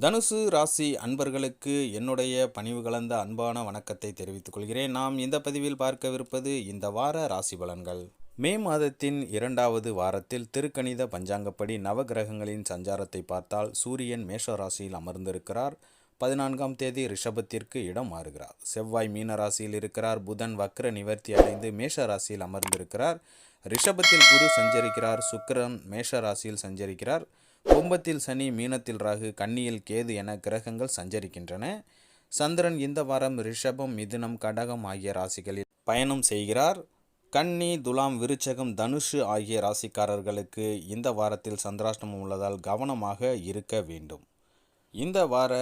தனுசு ராசி அன்பர்களுக்கு என்னுடைய பணிவு கலந்த அன்பான வணக்கத்தை தெரிவித்துக் கொள்கிறேன். நாம் இந்த பதிவில் பார்க்கவிருப்பது இந்த வார ராசி பலன்கள். மே மாதத்தின் இரண்டாவது வாரத்தில் திருக்கணித பஞ்சாங்கப்படி நவகிரகங்களின் சஞ்சாரத்தை பார்த்தால் சூரியன் மேஷ ராசியில் அமர்ந்திருக்கிறார். பதினான்காம் தேதி ரிஷபத்திற்கு இடம் மாறுகிறார். செவ்வாய் மீன ராசியில் இருக்கிறார். புதன் வக்ர நிவர்த்தி அடைந்து மேஷ ராசியில் அமர்ந்திருக்கிறார். ரிஷபத்தில் குரு சஞ்சரிக்கிறார். சுக்கிரன் மேஷ ராசியில் சஞ்சரிக்கிறார். கும்பத்தில் சனி மீனத்தில் ராகு கன்னியில் கேது என கிரகங்கள் சஞ்சரிக்கின்றன. சந்திரன் இந்த வாரம் ரிஷபம் மிதுனம் கடகம் ஆகிய ராசிகளில் பயணம் செய்கிறார். கன்னி துலாம் விருச்சகம் தனுஷு ஆகிய ராசிக்காரர்களுக்கு இந்த வாரத்தில் சந்திராஷ்டமம் உள்ளதால் கவனமாக இருக்க வேண்டும். இந்த வார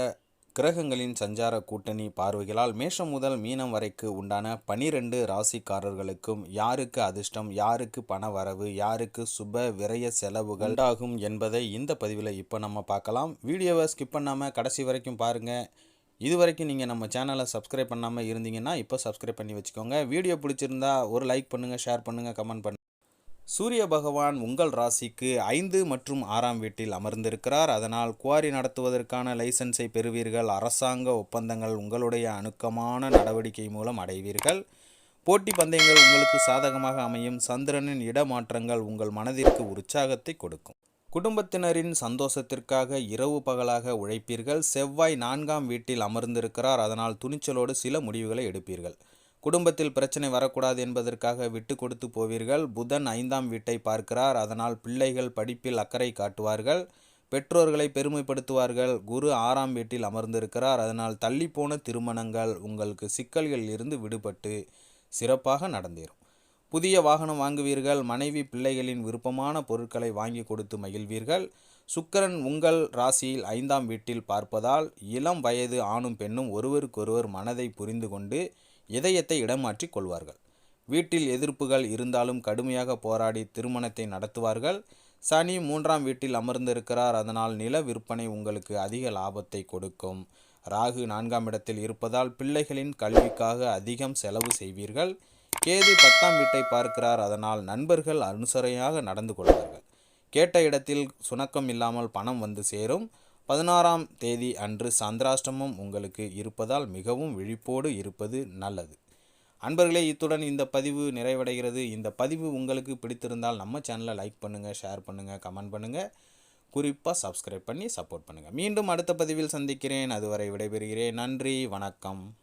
கிரகங்களின் சஞ்சார கூட்டணி பார்வைகளால் மேஷம் முதல் மீனம் வரைக்கு உண்டான பனிரெண்டு ராசிக்காரர்களுக்கும் யாருக்கு அதிர்ஷ்டம் யாருக்கு பண வரவு யாருக்கு சுப விரய செலவுகள் உண்டாகும் என்பதை இந்த பதிவில் இப்போ நம்ம பார்க்கலாம். வீடியோவை ஸ்கிப் பண்ணாமல் கடைசி வரைக்கும் பாருங்கள் இது வரைக்கும் நீங்கள் நம்ம சேனலை சப்ஸ்கிரைப் பண்ணாமல் இருந்தீங்கன்னா இப்போ சப்ஸ்கிரைப் பண்ணி வச்சுக்கோங்க. வீடியோ பிடிச்சிருந்தா ஒரு லைக் பண்ணுங்கள் ஷேர் பண்ணுங்கள் கமெண்ட் பண்ணுங்கள் சூரிய பகவான் உங்கள் ராசிக்கு ஐந்து மற்றும் ஆறாம் வீட்டில் அமர்ந்திருக்கிறார். அதனால் குவாரி நடத்துவதற்கான லைசன்ஸை பெறுவீர்கள். அரசாங்க ஒப்பந்தங்கள் உங்களுடைய அணுக்கமான நடவடிக்கை மூலம் அடைவீர்கள். போட்டி பந்தயங்கள் உங்களுக்கு சாதகமாக அமையும். சந்திரனின் இடமாற்றங்கள் உங்கள் மனதிற்கு உற்சாகத்தை கொடுக்கும். குடும்பத்தினரின் சந்தோஷத்திற்காக இரவு பகலாக உழைப்பீர்கள். செவ்வாய் நான்காம் வீட்டில் அமர்ந்திருக்கிறார். அதனால் துணிச்சலோடு சில முடிவுகளை எடுப்பீர்கள். குடும்பத்தில் பிரச்சனை வரக்கூடாது என்பதற்காக விட்டு கொடுத்து போவீர்கள். புதன் ஐந்தாம் வீட்டை பார்க்கிறார். அதனால் பிள்ளைகள் படிப்பில் அக்கறை காட்டுவார்கள். பெற்றோர்களை பெருமைப்படுத்துவார்கள். குரு ஆறாம் வீட்டில் அமர்ந்திருக்கிறார். அதனால் தள்ளிப்போன திருமணங்கள் உங்களுக்கு சிக்கல்களில் இருந்து விடுபட்டு சிறப்பாக நடந்தேறும். புதிய வாகனம் வாங்குவீர்கள். மனைவி பிள்ளைகளின் விருப்பமான பொருட்களை வாங்கி கொடுத்து மகிழ்வீர்கள். சுக்கரன் உங்கள் ராசியில் ஐந்தாம் வீட்டில் பார்ப்பதால் இளம் வயது ஆணும் பெண்ணும் ஒருவருக்கொருவர் மனதை புரிந்து கொண்டு இதயத்தை இடமாற்றிக் கொள்வார்கள். வீட்டில் எதிர்ப்புகள் இருந்தாலும் கடுமையாக போராடி திருமணத்தை நடத்துவார்கள். சனி மூன்றாம் வீட்டில் அமர்ந்திருக்கிறார். அதனால் நில விற்பனை உங்களுக்கு அதிக லாபத்தை கொடுக்கும். ராகு நான்காம் இடத்தில் இருப்பதால் பிள்ளைகளின் கல்விக்காக அதிகம் செலவு செய்வீர்கள். கேது பத்தாம் வீட்டை பார்க்கிறார். அதனால் நண்பர்கள் அனுசரையாக நடந்து கொள்வார்கள். கேட்ட இடத்தில் சுணக்கம் இல்லாமல் பணம் வந்து சேரும். பதினாறாம் தேதி அன்று சந்திராஷ்டமம் உங்களுக்கு இருப்பதால் மிகவும் விழிப்போடு இருப்பது நல்லது. அன்பர்களே இத்துடன் இந்த பதிவு நிறைவடைகிறது. இந்த பதிவு உங்களுக்கு பிடித்திருந்தால் நம்ம சேனலை லைக் பண்ணுங்கள் ஷேர் பண்ணுங்கள் கமெண்ட் பண்ணுங்கள் குறிப்பாக சப்ஸ்கிரைப் பண்ணி சப்போர்ட் பண்ணுங்கள் மீண்டும் அடுத்த பதிவில் சந்திக்கிறேன். அதுவரை விடைபெறுகிறேன். நன்றி வணக்கம்.